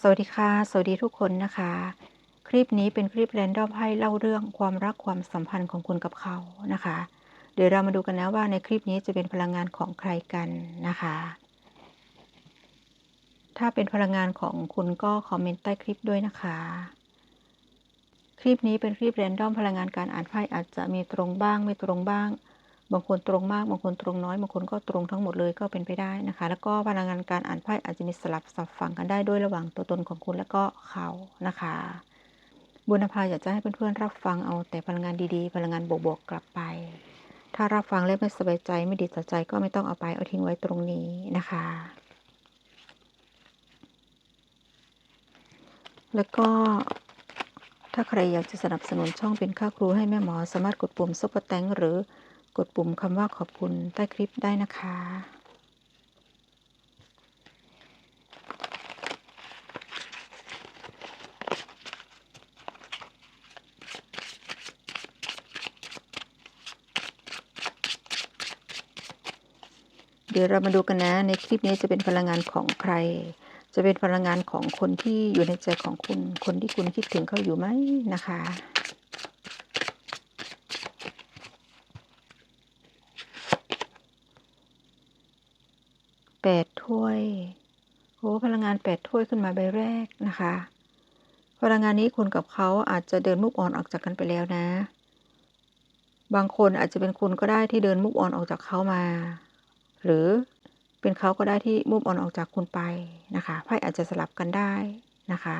สวัสดีค่ะ สวัสดีทุกคนนะคะ คลิปนี้เป็นคลิปแรนดอมให้เล่าเรื่องความรักความสัมพันธ์ของคุณกับเขานะคะ เดี๋ยวเรามาดูกันนะว่าในคลิปนี้จะเป็นพลังงานของใครกันนะคะ ถ้าเป็นพลังงานของคุณก็คอมเมนต์ใต้คลิปด้วยนะคะ คลิปนี้เป็นคลิปแรนดอมพลังงานการอ่านไพ่อาจจะมีตรงบ้างไม่ตรงบ้าง บางคนตรงมาก บางคนตรงน้อย บางคนก็ตรงทั้งหมดเลยก็เป็นไปได้นะคะ แล้วก็พลังงานการอ่านไพ่อาจจะมีสลับสับฝังกันได้ด้วยระหว่างตัวตนของคุณและก็เขานะคะบุญพาอยากจะให้เพื่อนๆรับฟังเอาแต่พลังงานดีๆ พลังงานบวกๆกลับไป ถ้ารับฟังแล้วไม่สบายใจไม่ดีต่อใจก็ไม่ต้องเอาไปเอาทิ้งไว้ตรงนี้นะคะ แล้วก็ถ้าใครอยากจะสนับสนุนช่องเป็นค่าครูให้แม่หมอสามารถกดปุ่มซุปเปอร์แตงหรือ กดปุ่มคำว่าขอบคุณใต้คลิปได้นะคะ เดี๋ยวเรามาดูกันนะ ในคลิปนี้จะเป็นพลังงานของใคร จะเป็นพลังงานของคนที่อยู่ในใจของคุณ คนที่คุณคิดถึงเขาอยู่ไหมนะคะ แปดถ้วย โอ้พลังงานแปดถ้วยขึ้นมาใบแรกนะคะ พลังงานนี้คุณกับเขาอาจจะเดินมุกอ่อนออกจากกันไปแล้วนะ บางคนอาจจะเป็นคุณก็ได้ที่เดินมุกอ่อนออกจากเขามา หรือเป็นเขาก็ได้ที่มุกอ่อนออกจากคุณไปนะคะไพ่อาจจะสลับกันได้นะคะ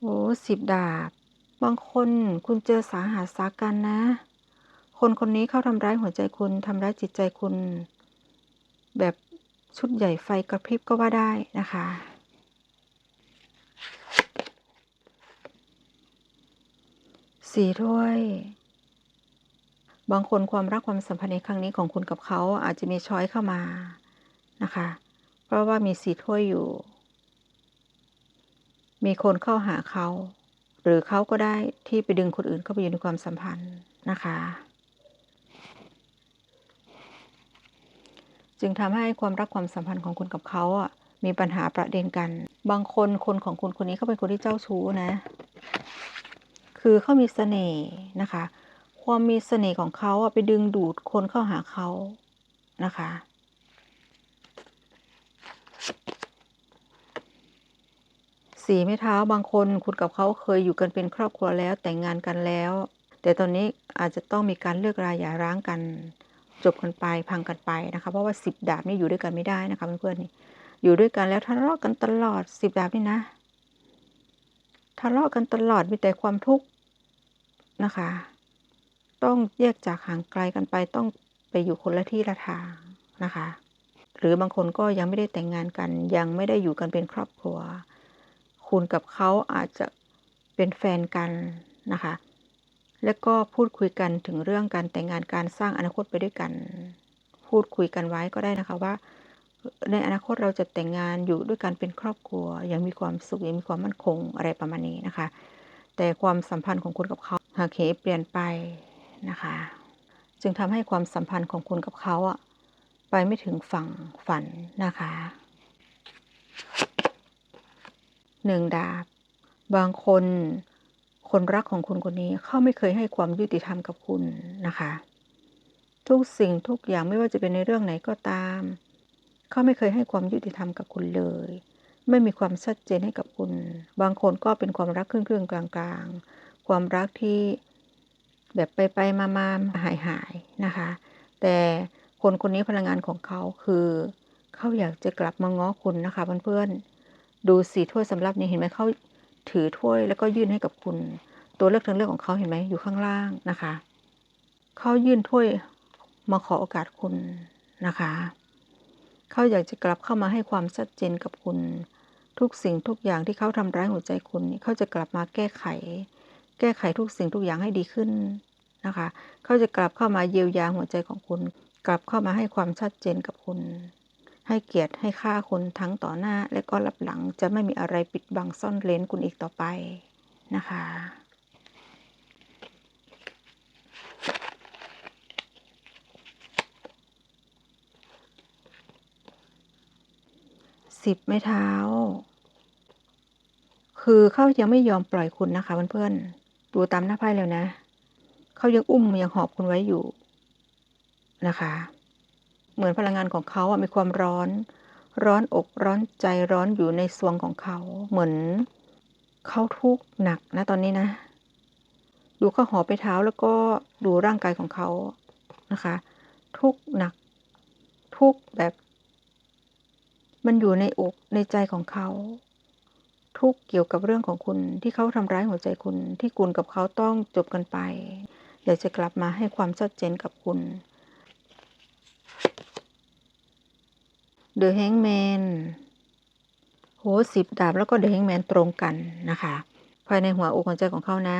โอ้สิบดาบ บางคนคุณเจอสาหัสสากันนะ คนคนนี้เข้าทำร้ายหัวใจคุณทำร้ายจิตใจคุณ แบบชุดใหญ่ไฟกระพริบก็ว่าได้นะคะ สีถ้วย บางคนความรักความสัมพันธ์ในครั้งนี้ของคุณกับเขาอาจจะมีช้อยเข้ามานะคะ เพราะว่ามีสีถ้วยอยู่ มีคนเข้าหาเขา หรือเขาก็ได้ที่ไปดึงคนอื่นเข้าไปอยู่ในความสัมพันธ์นะคะ จึงทำให้ความรักความสัมพันธ์ของคุณกับเขาอะมีปัญหาประเด็นกัน บางคนคนของคุณคนนี้เขาเป็นคนที่เจ้าชู้นะ คือเขามีเสน่ห์นะคะ ความมีเสน่ห์ของเขาอะไปดึงดูดคนเข้าหาเขานะคะ สีไม้เท้าบางคนคุณกับเขาเคยอยู่กันเป็นครอบครัวแล้วแต่งงานกันแล้ว แต่ตอนนี้อาจจะต้องมีการเลิกราหย่าร้างกัน จบกันไปพังกันไปนะคะ เพราะว่าสิบดาบนี่อยู่ด้วยกันไม่ได้นะคะเพื่อนๆนี่อยู่ด้วยกันแล้วทะเลาะกันตลอดสิบดาบนี่นะทะเลาะกันตลอดมีแต่ความทุกข์นะคะ ต้องแยกจากห่างไกลกันไปต้องไปอยู่คนละที่ละทางนะคะ หรือบางคนก็ยังไม่ได้แต่งงานกัน ยังไม่ได้อยู่กันเป็นครอบครัว คุณกับเขาอาจจะเป็นแฟนกันนะคะ แล้วก็พูดคุยกันถึงเรื่องการแต่งงานการสร้างอนาคตไปด้วยกัน พูดคุยกันไว้ก็ได้นะคะว่า ในอนาคตเราจะแต่งงานอยู่ด้วยกันเป็นครอบครัว ยังมีความสุขยังมีความมั่นคงอะไรประมาณนี้นะคะ แต่ความสัมพันธ์ของคุณกับเขาหากเหเปลี่ยนไปนะคะ จึงทำให้ความสัมพันธ์ของคุณกับเขาอะไปไม่ถึงฝั่งฝันนะคะ หนึ่งดาบบางคนคนรักของคุณคนนี้เขาไม่เคยให้ความยุติธรรมกับคุณนะคะ ทุกสิ่งทุกอย่างไม่ว่าจะเป็นในเรื่องไหนก็ตามเขาไม่เคยให้ความยุติธรรมกับคุณเลย ไม่มีความชัดเจนให้กับคุณ บางคนก็เป็นความรักครึ่งๆกลางๆ ความรักที่แบบไปไปมามาหายหายนะคะ แต่คนคนนี้พลังงานของเขาคือเขาอยากจะกลับมาง้อคุณนะคะเพื่อนๆ ดูสีถ้วยสำรับนี้เห็นไหมเขาถือถ้วยแล้วก็ยื่นให้กับคุณ ตัวเลือกทางเลือกของเขาเห็นไหมอยู่ข้างล่างนะคะเขายื่นถ้วยมาขอโอกาสคุณนะคะเขาอยากจะกลับเข้ามาให้ความชัดเจนกับคุณ ทุกสิ่งทุกอย่างที่เขาทำร้ายหัวใจคุณเขาจะกลับมาแก้ไข แก้ไขทุกสิ่งทุกอย่างให้ดีขึ้นนะคะเขาจะกลับเข้ามาเยียวยาหัวใจของคุณ กลับเข้ามาให้ความชัดเจนกับคุณ ให้เกียรติให้ค่าคนทั้งต่อหน้าและก็รับหลังจะไม่มีอะไรปิดบังซ่อนเลนคุณอีกต่อไปนะคะ สิบไม้เท้า คือเขายังไม่ยอมปล่อยคุณนะคะเพื่อนๆ ดูตามหน้าไพ่แล้วนะ เขายังอุ้มยังหอบคุณไว้อยู่นะคะ เหมือนพลังงานของเขาอะมีความร้อน ร้อนอกร้อนใจร้อนอยู่ในสวงของเขา เหมือนเขาทุกข์หนักนะตอนนี้นะ ดูเขาหอบไปเท้าแล้วก็ดูร่างกายของเขานะคะ ทุกข์หนัก ทุกข์แบบ มันอยู่ในอกในใจของเขา ทุกข์เกี่ยวกับเรื่องของคุณที่เขาทำร้ายหัวใจคุณที่คุณกับเขาต้องจบกันไป อยากจะกลับมาให้ความชัดเจนกับคุณ เดอะแฮงแมนโหสิบดาบแล้วก็เดอะแฮงแมนตรงกันนะคะ ภายในหัวอกหัวใจของเขานะ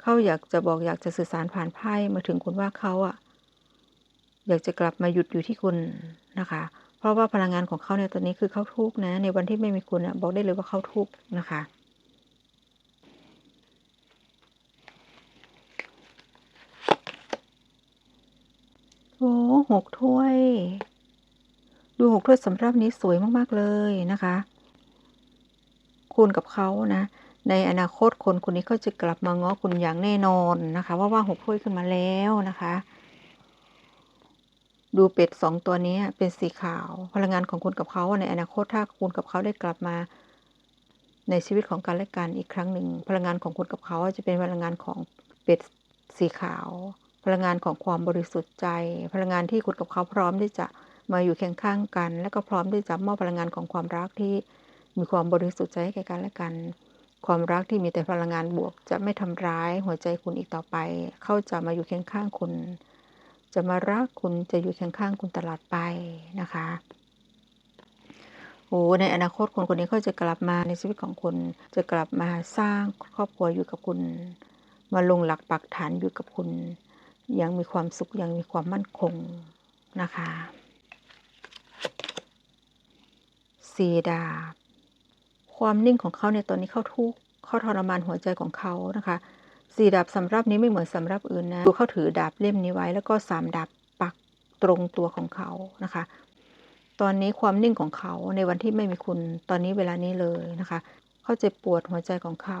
เขาอยากจะบอกอยากจะสื่อสารผ่านไพ่มาถึงคุณว่าเขาอะอยากจะกลับมาหยุดอยู่ที่คุณนะคะ เพราะว่าพลังงานของเขาในตอนนี้คือเขาทุกข์นะ ในวันที่ไม่มีคุณอะบอกได้เลยว่าเขาทุกข์นะคะโอ้หกถ้วย ดูหกถ้วยสำรับนี้สวยมากๆเลยนะคะ คุณกับเขานะ ในอนาคตคนคนนี้เขาจะกลับมาง้อคุณอย่างแน่นอนนะคะว่าว่าหกถ้วยขึ้นมาแล้วนะคะ ดูเป็ดสองตัวนี้เป็นสีขาว พลังงานของคุณกับเขาในอนาคตถ้าคุณกับเขาได้กลับมา ในชีวิตของกันและกันอีกครั้งหนึ่งพลังงานของคุณกับเขาจะเป็นพลังงานของเป็ดสีขาว พลังงานของความบริสุทธิ์ใจ พลังงานที่คุณกับเขาพร้อมที่จะ มาอยู่เคียงข้างกัน และก็พร้อมที่จะมอบพลังงานของความรักที่มีความบริสุทธิ์ใจให้แก่กันและกัน ความรักที่มีแต่พลังงานบวก จะไม่ทำร้ายหัวใจคุณอีกต่อไป เขาจะมาอยู่เคียงข้างคุณ จะมารักคุณจะอยู่เคียงข้างคุณตลอดไปนะคะโอ้ในอนาคตคนคนนี้เขาจะกลับมาในชีวิตของคุณ จะกลับมาสร้างครอบครัวอยู่กับคุณ มาลงหลักปักฐานอยู่กับคุณ ยังมีความสุขยังมีความมั่นคงนะคะ สีดาบความนิ่งของเขาในตอนนี้เขาทุกข์เขาทรมานหัวใจของเขานะคะสี่ดาบสำรับนี้ไม่เหมือนสำรับอื่นนะดูเขาถือดาบเล่มนี้ไว้ แล้วก็สามดาบปักตรงตัวของเขานะคะ ตอนนี้ความนิ่งของเขาในวันที่ไม่มีคุณตอนนี้เวลานี้เลยนะคะ เขาเจ็บปวดหัวใจของเขา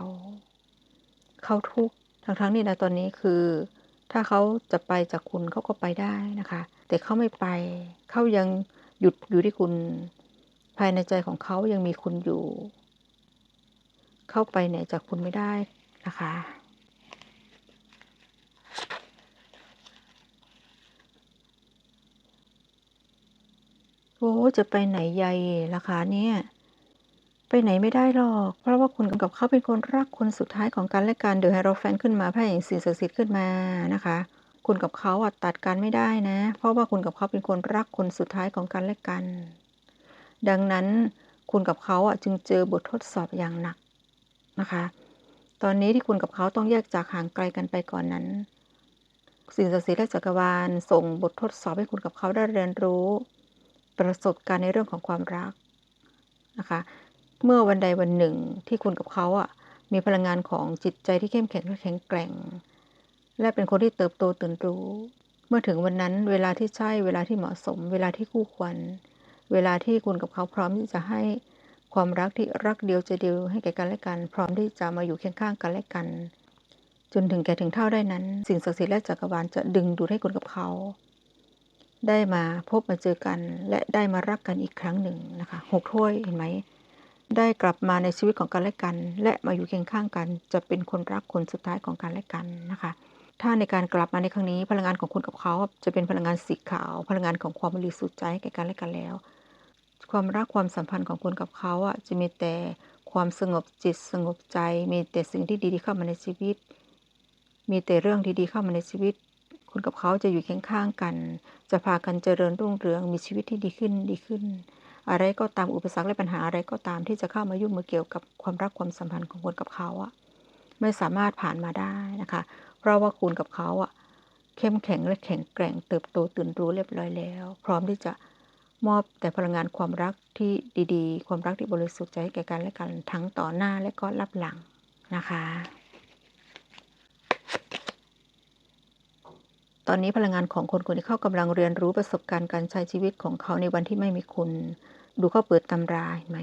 เขาทุกข์ทั้งทั้งนี้นะตอนนี้คือ ถ้าเขาจะไปจากคุณเขาก็ไปได้นะคะ แต่เขาไม่ไปเขายังหยุดอยู่ที่คุณ ภายในใจของเขายังมีคุณอยู่ เข้าไปไหนจากคุณไม่ได้นะคะ โอ้จะไปไหนใหญ่ล่ะคะเนี่ยไปไหนไม่ได้หรอก เพราะว่าคุณกับเขาเป็นคนรักคนสุดท้ายของกันและกันเดอะไฮโรแฟนขึ้นมาไพ่แห่งสิ่งศักดิ์สิทธิ์ขึ้นมานะคะ คุณกับเขาอะตัดกันไม่ได้นะ เพราะว่าคุณกับเขาเป็นคนรักคนสุดท้ายของกันและกัน ดังนั้นคุณกับเขาอะจึงเจอบททดสอบอย่างหนักนะคะ ตอนนี้ที่คุณกับเขาต้องแยกจากห่างไกลกันไปก่อนนั้น สิ่งศักดิ์สิทธิ์และจักรวาลส่งบททดสอบให้คุณกับเขาได้เรียนรู้ ประสบการณ์ในเรื่องของความรักนะคะ เมื่อวันใดวันหนึ่งที่คุณกับเขาอะมีพลังงานของจิตใจที่เข้มแข็งและแข็งแกร่ง และเป็นคนที่เติบโตตื่นรู้ เมื่อถึงวันนั้นเวลาที่ใช่เวลาที่เหมาะสม เวลาที่คู่ควร เวลาที่คุณกับเขาพร้อมที่จะให้ความรักที่รักเดียวใจเดียวให้แก่กันและกัน พร้อมที่จะมาอยู่เคียงข้างกันและกัน จนถึงแก่ถึงเท่าได้นั้น สิ่งศักดิ์สิทธิ์และจักรวาลจะดึงดูดให้คุณกับเขา ได้มาพบมาเจอกัน และได้มารักกันอีกครั้งหนึ่งนะคะหกถ้วยเห็นไหมได้กลับมาในชีวิตของกันและกัน และมาอยู่เคียงข้างกัน จะเป็นคนรักคนสุดท้ายของกันและกันนะคะ ถ้าในการกลับมาในครั้งนี้พลังงานของคุณกับเขาจะเป็นพลังงานสีขาว พลังงานของความบริสุทธิ์ใจแก่กันและกันแล้ว ความรักความสัมพันธ์ของคุณกับเขาอะจะมีแต่ความสงบจิตสงบใจ มีแต่สิ่งที่ดีๆเข้ามาในชีวิต มีแต่เรื่องดีๆเข้ามาในชีวิต คุณกับเขาจะอยู่เคียงข้างกัน จะพากันเจริญรุ่งเรืองมีชีวิตที่ดีขึ้นดีขึ้น อะไรก็ตามอุปสรรคและปัญหาอะไรก็ตามที่จะเข้ามายุ่งมาเกี่ยวกับความรักความสัมพันธ์ของคุณกับเขาอะไม่สามารถผ่านมาได้นะคะ เพราะว่าคุณกับเขาอะเข้มแข็งและแข็งแกร่งเติบโตตื่นรู้เรียบร้อยแล้ว พร้อมที่จะ มอบแต่พลังงานความรักที่ดีๆ ความรักที่บริสุทธิ์ใจให้แก่กันและกันทั้งต่อหน้าและก็รับหลังนะคะ ตอนนี้พลังงานของคนคนที่เข้ากำลังเรียนรู้ประสบการณ์การใช้ชีวิตของเขาในวันที่ไม่มีคุณ ดูเขาเปิดตำราเห็นไหม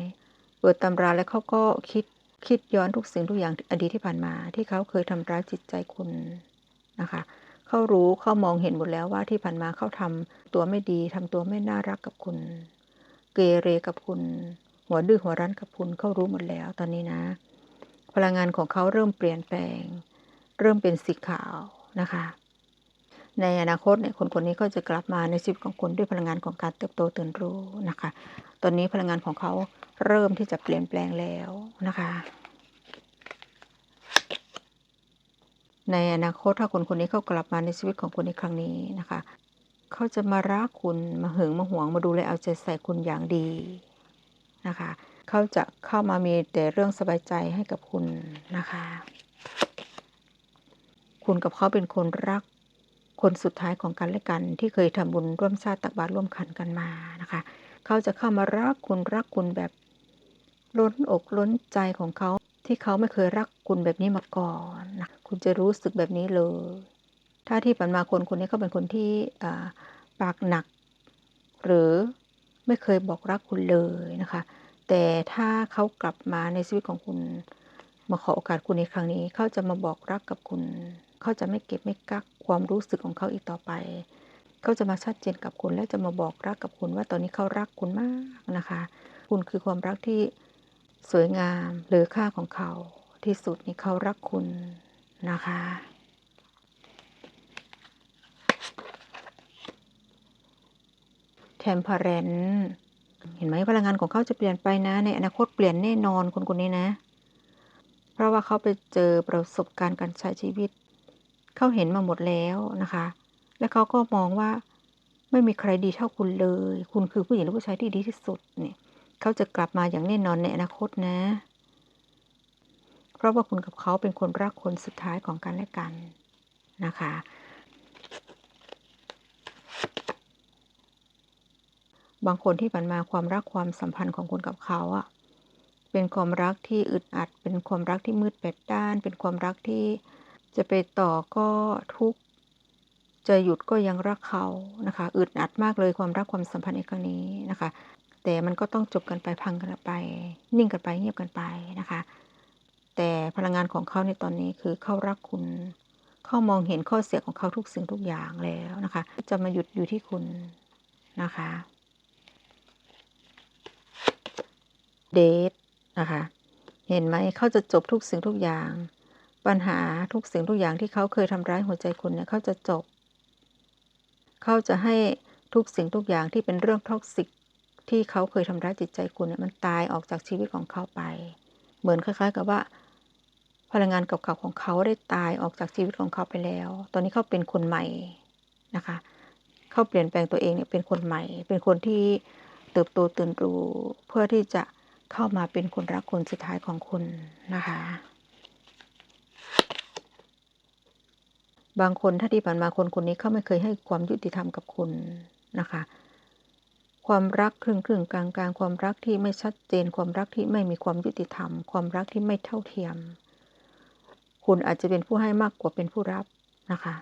เปิดตำราแล้วเขาก็คิดคิดย้อนทุกสิ่งทุกอย่างอดีตที่ผ่านมา ที่เขาเคยทำร้ายจิตใจคุณนะคะ เขารู้เขามองเห็นหมดแล้วว่าที่ผ่านมาเขาทำตัวไม่ดีทำตัวไม่น่ารักกับคุณ เกเรกับคุณ หัวดื้อหัวรั้นกับคุณเขารู้หมดแล้วตอนนี้นะ พลังงานของเขาเริ่มเปลี่ยนแปลง เริ่มเป็นสีขาวนะคะ ในอนาคตเนี่ยคนคนนี้ก็จะกลับมาในชีวิตของคุณด้วยพลังงานของการเติบโตตื่นรู้นะคะ ตอนนี้พลังงานของเขาเริ่มที่จะเปลี่ยนแปลงแล้วนะคะ ในอนาคตถ้าคนคนนี้เขากลับมาในชีวิตของคุณในครั้งนี้นะคะ เขาจะมารักคุณมาหึงมาหวงมาดูแลเอาใจใส่คุณอย่างดีนะคะ เขาจะเข้ามามีแต่เรื่องสบายใจให้กับคุณนะคะ คุณกับเขาเป็นคนรักคนสุดท้ายของกันและกัน ที่เคยทำบุญร่วมชาติตักบาตรร่วมขันกันมานะคะ เขาจะเข้ามารักคุณรักคุณแบบล้นอกล้นใจของเขา ที่เขาไม่เคยรักคุณแบบนี้มาก่อนนะคุณจะรู้สึกแบบนี้เลย ถ้าที่ผ่านมาคนคนนี้เขาเป็นคนที่ปากหนัก หรือไม่เคยบอกรักคุณเลยนะคะ แต่ถ้าเขากลับมาในชีวิตของคุณ มาขอโอกาสคุณในครั้งนี้ เขาจะมาบอกรักกับคุณ เขาจะไม่เก็บไม่กักความรู้สึกของเขาอีกต่อไป เขาจะมาชัดเจนกับคุณและจะมาบอกรักกับคุณว่าตอนนี้เขารักคุณมากนะคะ คุณคือความรักที่ สวยงามหรือค่าของเขาที่สุดนี่เขารักคุณนะคะ แทมเพเรนเห็นไหมพลังงานของเขาจะเปลี่ยนไปนะ ในอนาคตเปลี่ยนแน่นอนคนคนนี้นะ เพราะว่าเขาไปเจอประสบการณ์การใช้ชีวิต เขาเห็นมาหมดแล้วนะคะ และเขาก็มองว่าไม่มีใครดีเท่าคุณเลย คุณคือผู้หญิงหรือผู้ชายที่ดีที่สุดเนี่ย เขาจะกลับมาอย่างแน่นอนในอนาคตนะ เพราะว่าคุณกับเขาเป็นคนรักคนสุดท้ายของกันและกันนะคะ บางคนที่ผ่านมาความรักความสัมพันธ์ของคุณกับเขาอะเป็นความรักที่อึดอัด เป็นความรักที่มืดแปดด้าน เป็นความรักที่จะไปต่อก็ทุกจะหยุดก็ยังรักเขานะคะ อึดอัดมากเลยความรักความสัมพันธ์ในครั้งนี้นะคะ แต่มันก็ต้องจบกันไปพังกันไป นิ่งกันไปเงียบกันไปนะคะ แต่พลังงานของเขาในตอนนี้คือเขารักคุณเขามองเห็นข้อเสียของเขาทุกสิ่งทุกอย่างแล้วนะคะ จะมาหยุดอยู่ที่คุณนะคะเดทนะคะเห็นไหมเขาจะจบทุกสิ่งทุกอย่าง ปัญหาทุกสิ่งทุกอย่างที่เขาเคยทำร้ายหัวใจคุณเนี่ยเขาจะจบ เขาจะให้ทุกสิ่งทุกอย่างที่เป็นเรื่องท็อกซิก ที่เขาเคยทำร้ายจิตใจคุณเนี่ยมันตายออกจากชีวิตของเขาไป เหมือนคล้าย ๆ กับว่า พลังงานเก่าๆของเขาได้ตายออกจากชีวิตของเขาไปแล้ว ตอนนี้เขาเป็นคนใหม่นะคะเขาเปลี่ยนแปลงตัวเองเนี่ยเป็นคนใหม่ เป็นคนที่เติบโตตื่นรู้เพื่อที่จะเข้ามาเป็นคนรักคนสุดท้ายของคุณนะคะ บางคนถ้าที่ผ่านมาคนคนนี้เขาไม่เคยให้ความยุติธรรมกับคุณนะคะ ความรักครึ่งครึ่งกลางกลางความรักที่ไม่ชัดเจน ความรักที่ไม่มีความยุติธรรม ความรักที่ไม่เท่าเทียม คุณอาจจะเป็นผู้ให้มากกว่าเป็นผู้รับนะคะ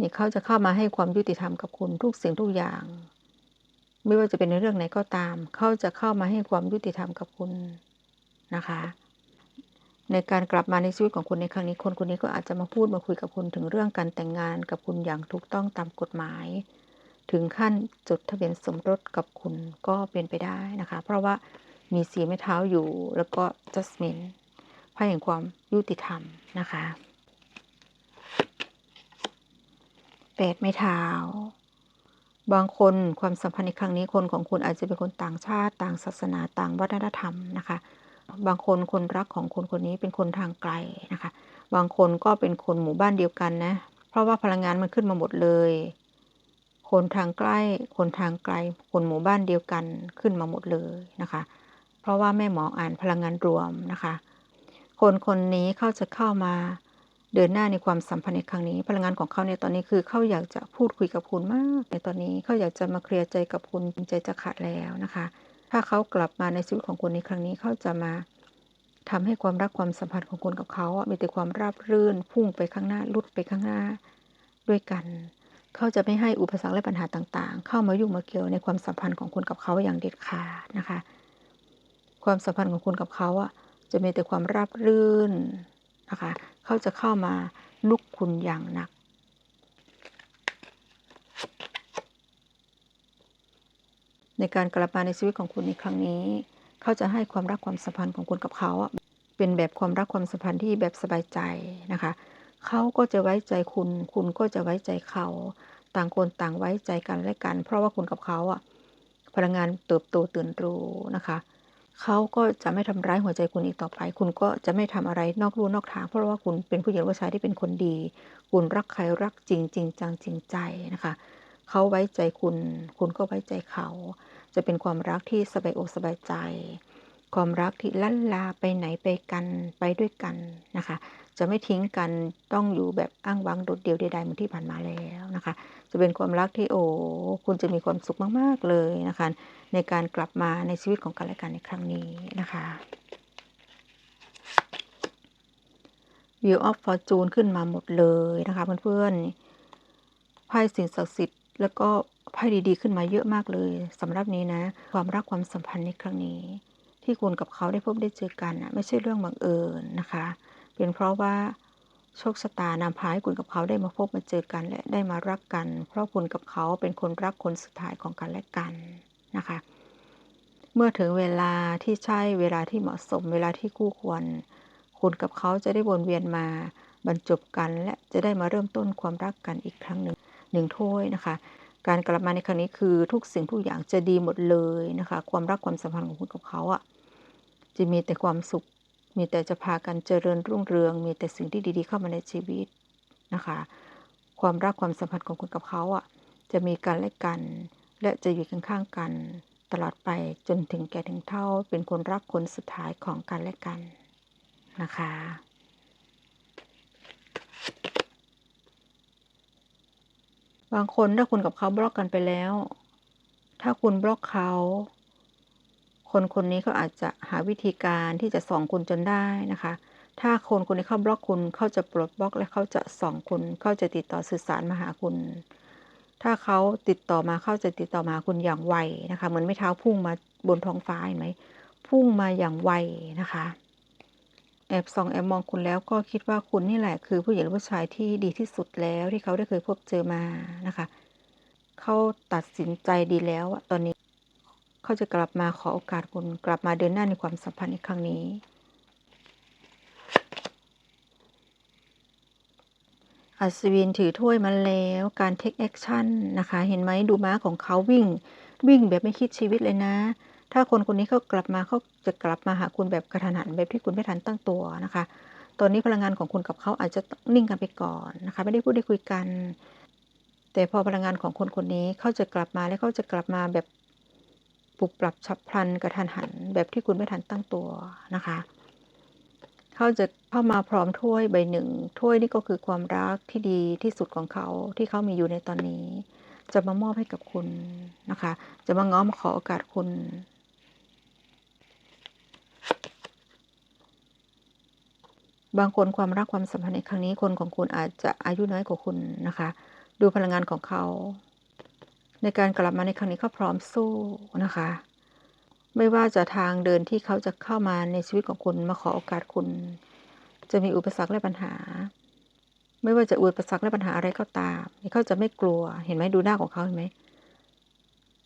นี่เขาจะเข้ามาให้ความยุติธรรมกับคุณทุกสิ่งทุกอย่าง ไม่ว่าจะเป็นในเรื่องไหนก็ตาม เขาจะเข้ามาให้ความยุติธรรมกับคุณนะคะ ในการกลับมาในชีวิตของคุณในครั้งนี้คนคนนี้ก็อาจจะมาพูดมาคุยกับคุณถึงเรื่องการแต่งงานกับคุณอย่างถูกต้องตามกฎหมาย ถึงขั้นจดทะเบียนสมรสกับคุณก็เป็นไปได้นะคะ เพราะว่ามีสีไม้เท้าอยู่แล้วก็จัสมินไพ่แห่งความยุติธรรมนะคะแปดไม้เท้า บางคนความสัมพันธ์ในครั้งนี้คนของคุณอาจจะเป็นคนต่างชาติ ต่างศาสนาต่างวัฒนธรรมนะคะ บางคนคนรักของคนคนนี้เป็นคนทางไกลนะคะ บางคนก็เป็นคนหมู่บ้านเดียวกันนะ เพราะว่าพลังงานมันขึ้นมาหมดเลย คนทางใกล้ คนทางไกล คนหมู่บ้านเดียวกันขึ้นมาหมดเลยนะคะ เพราะว่าแม่หมออ่านพลังงานรวมนะคะ คนคนนี้เขาจะเข้ามาเดินหน้าในความสัมพันธ์ในครั้งนี้ พลังงานของเขาในตอนนี้คือเขาอยากจะพูดคุยกับคุณมาก ในตอนนี้เขาอยากจะมาเคลียร์ใจกับคุณใจจะขาดแล้วนะคะ ถ้าเขากลับมาในชีวิตของคุณในครั้งนี้เขาจะมาทำให้ความรักความสัมพันธ์ของคุณกับเขามีแต่ความราบรื่น พุ่งไปข้างหน้าลุดไปข้างหน้าด้วยกัน เขาจะไม่ให้อุปสรรคและปัญหาต่างๆ เข้ามายุ่งมาเกี่ยวในความสัมพันธ์ของคุณกับเขาอย่างเด็ดขาดนะคะ ความสัมพันธ์ของคุณกับเขาอะจะมีแต่ความราบรื่นนะคะ เขาจะเข้ามาลุกคุณอย่างหนัก ในการกลับมาในชีวิตของคุณในครั้งนี้ เขาจะให้ความรักความสัมพันธ์ของคุณกับเขาเป็นแบบความรักความสัมพันธ์ที่แบบสบายใจนะคะ เขาก็จะไว้ใจคุณ คุณก็จะไว้ใจเขา ต่างคนต่างไว้ใจกันและกัน เพราะว่าคุณกับเขาอะ พลังงานเติบโตตื่นรู้นะคะเขาก็จะไม่ทำร้ายหัวใจคุณอีกต่อไป คุณก็จะไม่ทำอะไรนอกรูนอกทาง เพราะว่าคุณเป็นผู้หญิงผู้ชายที่เป็นคนดี คุณรักใครรักจริงจริงจังจริงใจนะคะ เขาไว้ใจคุณ คุณก็ไว้ใจเขา จะเป็นความรักที่สบายอกสบายใจ ความรักที่ลันลาไปไหนไปกันไปด้วยกันนะคะ จะไม่ทิ้งกันต้องอยู่แบบอ้างว้างโดดเดี่ยวใดๆเหมือนที่ผ่านมาแล้วนะคะ จะเป็นความรักที่โอ้คุณจะมีความสุขมากๆเลยนะคะ ในการกลับมาในชีวิตของกันและกันในครั้งนี้นะคะ View of Fortune ขึ้นมาหมดเลยนะคะเพื่อนๆไพ่สิ่งศักดิ์สิทธิ์แล้วก็ไพ่ดีๆ ขึ้นมาเยอะมากเลยสำหรับนี้นะ ความรักความสัมพันธ์ในครั้งนี้ ที่คุณกับเขาได้พบได้เจอกันนะไม่ใช่เรื่องบังเอิญนะคะ เป็นเพราะว่าโชคชะตานำพาให้คุณกับเขาได้มาพบมาเจอกันและได้มารักกัน เพราะคุณกับเขาเป็นคนรักคนสุดท้ายของกันและกันนะคะ เมื่อถึงเวลาที่ใช่เวลาที่เหมาะสมเวลาที่คู่ควร คุณกับเขาจะได้วนเวียนมาบรรจบกัน และจะได้มาเริ่มต้นความรักกันอีกครั้งหนึ่งหนึ่งถ้วยนะคะ การกลับมาในครั้งนี้คือทุกสิ่งทุกอย่างจะดีหมดเลยนะคะ ความรักความสัมพันธ์ของคุณกับเขาอะ่ะจะมีแต่ความสุข มีแต่จะพากันเจริญรุ่งเรือง มีแต่สิ่งที่ดีๆ เข้ามาในชีวิตนะคะ ความรักความสัมพันธ์ของคุณกับเขาอะ่ะจะมีกันและกัน และจะอยู่ข้างๆกัน ตลอดไปจนถึงแก่ถึงเท่าเป็นคนรักคนสุดท้ายของกันและกันนะคะบางคนถ้าคุณกับเขาบล็อกกันไปแล้ว ถ้าคุณบล็อกเขา คนคนนี้เขาอาจจะหาวิธีการที่จะส่องคุณจนได้นะคะ ถ้าคนคนนี้เข้าบล็อกคุณเขาจะปลดบล็อกและเขาจะส่องคุณเขาจะติดต่อสื่อสารมาหาคุณ ถ้าเขาติดต่อมาเขาจะติดต่อมาคุณอย่างไวนะคะ เหมือนไม่เท้าพุ่งมาบนท้องฟ้าเห็นไหมพุ่งมาอย่างไวนะคะ แอบส่องแอบมองคุณแล้วก็คิดว่าคุณนี่แหละคือผู้หญิงหรือผู้ชายที่ดีที่สุดแล้วที่เขาได้เคยพบเจอมานะคะเขาตัดสินใจดีแล้วอะตอนนี้ เขาจะกลับมาขอโอกาสคุณกลับมาเดินหน้าในความสัมพันธ์ในครั้งนี้ อัศวินถือถ้วยมาแล้วการเทคแอคชั่นนะคะ เห็นไหมดูม้าของเขาวิ่ง วิ่งแบบไม่คิดชีวิตเลยนะ ถ้าคนคนนี้เขากลับมาเขาจะกลับมาหาคุณแบบกระทันหันแบบที่คุณไม่ทันตั้งตัวนะคะ ตอนนี้พลังงานของคุณกับเขาอาจจะนิ่งกันไปก่อนนะคะ ไม่ได้พูดได้คุยกัน แต่พอพลังงานของคนคนนี้เขาจะกลับมาและเขาจะกลับมาแบบ ปรับปรับฉับพลันกระทันหัน แบบที่คุณไม่ทันตั้งตัวนะคะ เขาจะเข้ามาพร้อมถ้วยใบหนึ่ง ถ้วยนี่ก็คือความรักที่ดีที่สุดของเขาที่เขามีอยู่ในตอนนี้ จะมามอบให้กับคุณนะคะ จะมาง้อมาขอโอกาสคุณบางคนความรักความสัมพันธ์ในครั้งนี้คนของคุณอาจจะอายุน้อยกว่าคุณนะคะ ดูพลังงานของเขา ในการกลับมาในครั้งนี้เขาพร้อมสู้นะคะ ไม่ว่าจะทางเดินที่เขาจะเข้ามาในชีวิตของคุณมาขอโอกาสคุณ จะมีอุปสรรคและปัญหา ไม่ว่าจะอุปสรรคและปัญหาอะไรก็ตามเขาจะไม่กลัวเห็นไหมดูหน้าของเขาเห็นไหม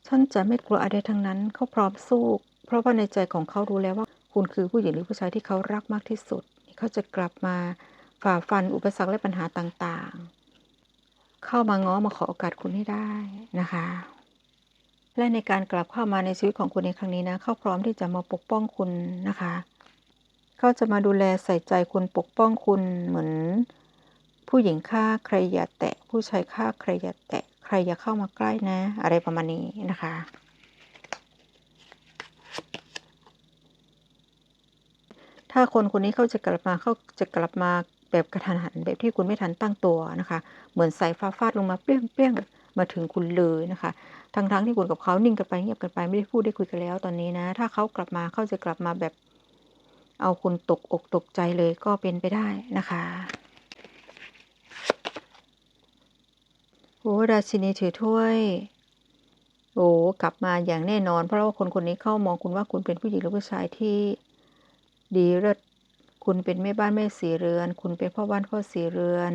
ฉันจะไม่กลัวอะไรทั้งนั้นเขาพร้อมสู้ เพราะว่าในใจของเขารู้แล้วว่า คุณคือผู้หญิงหรือผู้ชายที่เขารักมากที่สุดเขาจะกลับมาฝ่าฟันอุปสรรคและปัญหาต่างๆ เข้ามาง้อมาขอโอกาสคุณให้ได้นะคะ และในการกลับเข้ามาในชีวิตของคุณในครั้งนี้นะเขาพร้อมที่จะมาปกป้องคุณนะคะเขาจะมาดูแลใส่ใจคุณปกป้องคุณเหมือน ผู้หญิงฆ่าใครอย่าแตะ ผู้ชายฆ่าใครอย่าแตะ ใครอย่าเข้ามาใกล้นะ อะไรประมาณนี้นะคะถ้าคนคนนี้เขาจะกลับมาเขาจะกลับมา แบบกระทันหันแบบที่คุณไม่ทันตั้งตัวนะคะ เหมือนสายฟ้าฟาดลงมาเปรี้ยงเปรี้ยงมาถึงคุณเลยนะคะทั้งๆทที่คุณกับเขานิ่งกันไปเงียบกันไปไม่ได้พูดได้คุยกันแล้วตอนนี้นะ ถ้าเขากลับมาเขาจะกลับมาแบบ เอาคุณตกอกตกใจเลยก็เป็นไปได้นะคะโอ้ราชินีถือถ้วยโอ้กลับมาอย่างแน่นอน เพราะว่าคนคนนี้เข้ามองคุณว่าคุณเป็นผู้หญิงหรือผู้ชายที่ดีเลิศ คุณเป็นแม่บ้านแม่สีเรือน คุณเป็นพ่อบ้านพ่อสีเรือน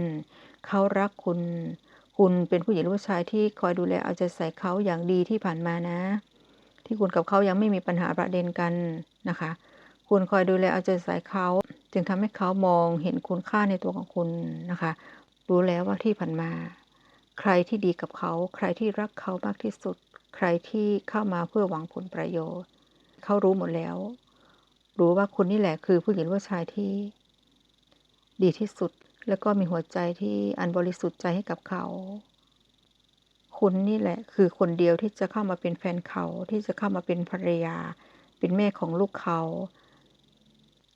เขารักคุณ คุณเป็นผู้หญิงผู้ชายที่คอยดูแลเอาใจใส่เขาอย่างดีที่ผ่านมานะ ที่คุณกับเขายังไม่มีปัญหาประเด็นกันนะคะ คุณคอยดูแลเอาใจใส่เขา จึงทำให้เขามองเห็นคุณค่าในตัวของคุณนะคะ รู้แล้วว่าที่ผ่านมา ใครที่ดีกับเขา ใครที่รักเขามากที่สุด ใครที่เข้ามาเพื่อหวังผลประโยชน์ เขารู้หมดแล้ว รู้ว่าคุณนี่แหละคือผู้หญิงผู้ชายที่ ดีที่สุด แล้วก็มีหัวใจที่อันบริสุทธิ์ใจให้กับเขา คุณนี่แหละ คือคนเดียวที่จะเข้ามาเป็นแฟนเขา ที่จะเข้ามาเป็นภรรยา เป็นแม่ของลูกเขา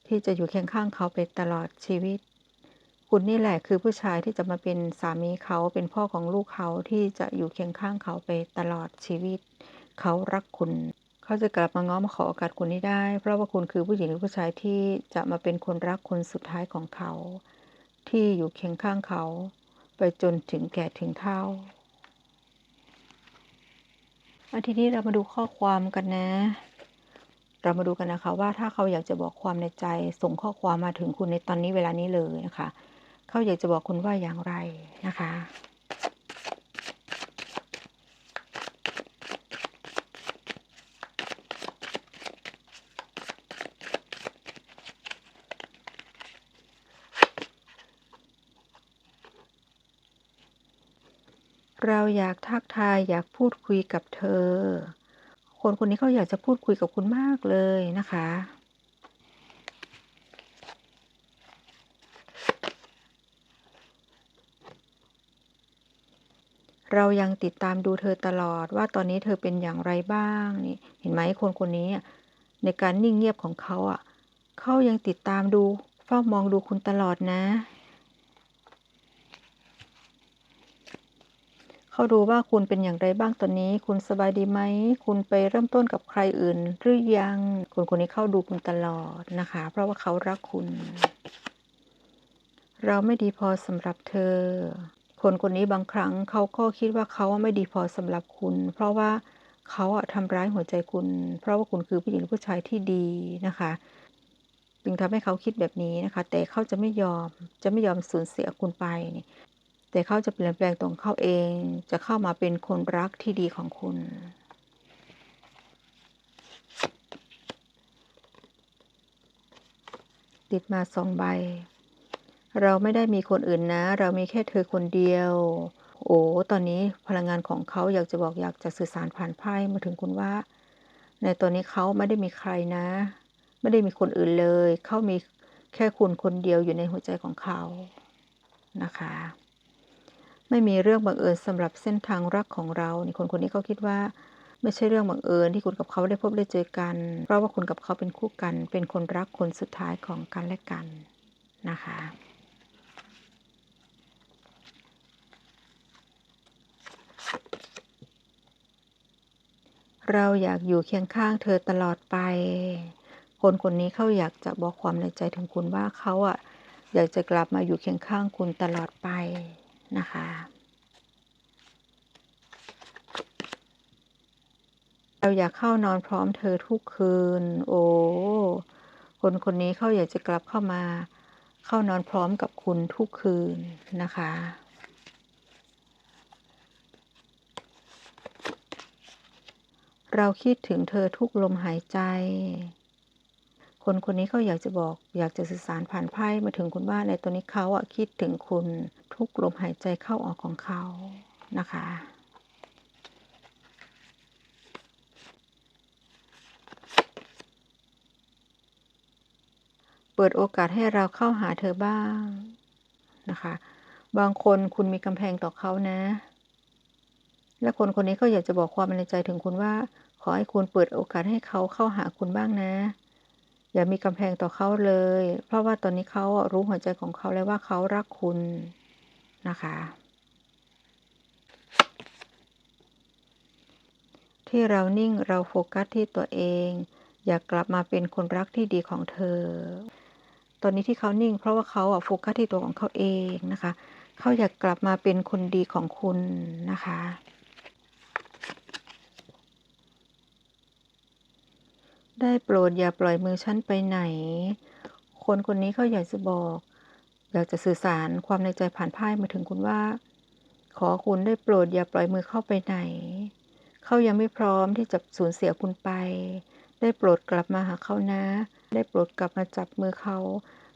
ที่จะอยู่เคียงข้างเขาไปตลอดชีวิต คุณนี่แหละคือผู้ชายที่จะมาเป็นสามีเขา เป็นพ่อของลูกเขาที่จะอยู่เคียงข้างเขาไปตลอดชีวิต เขารักคุณ เขาจะกลับมาง้อมาขอโอกาสคุณนี้ได้ เพราะว่าคุณคือผู้หญิงหรือผู้ชายที่จะมาเป็นคนรักคนสุดท้ายของเขา ที่อยู่เคียงข้างเขา ไปจนถึงแก่ถึงเฒ่าอาทีนี้เรามาดูข้อความกันนะ เรามาดูกันนะคะว่าถ้าเขาอยากจะบอกความในใจส่งข้อความมาถึงคุณในตอนนี้เวลานี้เลยนะคะ เขาอยากจะบอกคุณว่าอย่างไรนะคะ อยากทักทายอยากพูดคุยกับเธอ คนคนนี้เขาอยากจะพูดคุยกับคุณมากเลยนะคะเรายังติดตามดูเธอตลอดว่าตอนนี้เธอเป็นอย่างไรบ้างนี่เห็นไหมคนคนนี้ ในการนิ่งเงียบของเขาอะเขายังติดตามดูเฝ้ามองดูคุณตลอดนะ เขาดูว่าคุณเป็นอย่างไรบ้างตอนนี้ คุณสบายดีไหม คุณไปเริ่มต้นกับใครอื่น หรือยัง คนคนนี้เข้าดูคุณตลอดนะคะ เพราะว่าเขารักคุณ เราไม่ดีพอสำหรับเธอ คนคนนี้บางครั้งเขาก็คิดว่าเขาไม่ดีพอสำหรับคุณ เพราะว่าเขาทำร้ายหัวใจคุณ เพราะว่าคุณคือผู้หญิงหรือผู้ชายที่ดีนะคะจึงทำให้เขาคิดแบบนี้นะคะ แต่เขาจะไม่ยอมจะไม่ยอมสูญเสียคุณไปนี่ แต่เขาจะเปลี่ยนแปลงตรงเขาเอง จะเข้ามาเป็นคนรักที่ดีของคุณ ติดมาสองใบ เราไม่ได้มีคนอื่นนะ เรามีแค่เธอคนเดียว โอ้ตอนนี้พลังงานของเขาอยากจะบอกอยากจะสื่อสารผ่านไพ่มาถึงคุณว่า ในตอนนี้เขาไม่ได้มีใครนะ ไม่ได้มีคนอื่นเลย เขามีแค่คุณคนเดียวอยู่ในหัวใจของเขานะคะ ไม่มีเรื่องบังเอิญสำหรับเส้นทางรักของเรานี่คนคนนี้เขาคิดว่า ไม่ใช่เรื่องบังเอิญที่คุณกับเขาได้พบได้เจอกัน เพราะว่าคุณกับเขาเป็นคู่กัน เป็นคนรักคนสุดท้ายของกันและกันนะคะเราอยากอยู่เคียงข้างเธอตลอดไป คนคนนี้เขาอยากจะบอกความในใจถึงคุณว่าเขาอะอยากจะกลับมาอยู่เคียงข้างคุณตลอดไป นะคะ เราอยากเข้านอนพร้อมเธอทุกคืน โอ้คนคนนี้เขาอยากจะกลับเข้ามา เข้านอนพร้อมกับคุณทุกคืนนะคะเราคิดถึงเธอทุกลมหายใจ คนคนนี้เขาอยากจะบอก อยากจะสื่อสารผ่านไพ่มาถึงคุณว่าในตัวนี้เขาอะคิดถึงคุณทุกลมหายใจเข้าออกของเขานะคะเปิดโอกาสให้เราเข้าหาเธอบ้างนะคะ บางคนคุณมีกำแพงต่อเขานะ และคนคนนี้ก็อยากจะบอกความในใจถึงคุณว่า ขอให้คุณเปิดโอกาสให้เขาเข้าหาคุณบ้างนะ อย่ามีกำแพงต่อเขาเลย เพราะว่าตอนนี้เขารู้หัวใจของเขาแล้วว่าเขารักคุณนะคะ ที่เรานิ่งเราโฟกัสที่ตัวเอง อยากกลับมาเป็นคนรักที่ดีของเธอ ตอนนี้ที่เขานิ่ง เพราะว่าเขาอะโฟกัสที่ตัวของเขาเองนะคะ เขาอยากกลับมาเป็นคนดีของคุณนะคะ ได้โปรดอย่าปล่อยมือฉันไปไหน คนคนนี้เขาอยากจะบอก อยากจะสื่อสารความในใจผ่านไพ่มาถึงคุณว่า ขอคุณได้โปรดอย่าปล่อยมือเข้าไปไหน เขายังไม่พร้อมที่จะสูญเสียคุณไป ได้โปรดกลับมาหาเขานะ ได้โปรดกลับมาจับมือเขา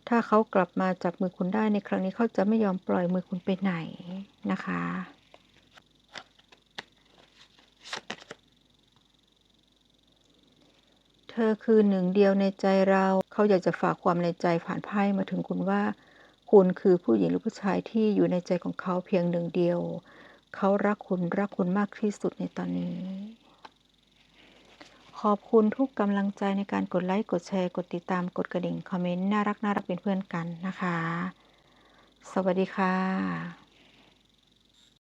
ถ้าเขากลับมาจับมือคุณได้ในครั้งนี้เขาจะไม่ยอมปล่อยมือคุณไปไหนนะคะ เธ อคือหนึ่งเดียวในใจเรา เขาอยากจะฝากความในใจผ่านไพ่มาถึงคุณว่า คุณคือผู้หญิงหรือผู้ชายที่อยู่ในใจของเขาเพียงหนึ่งเดียว เขารักคุณรักคุณมากที่สุดในตอนนี้ ขอบคุณทุกกำลังใจในการกดไลค์กดแชร์กดติดตามกดกระดิ่งคอมเมนต์น่ารักน่ารักเป็นเพื่อนกันนะคะ สวัสดีค่ะ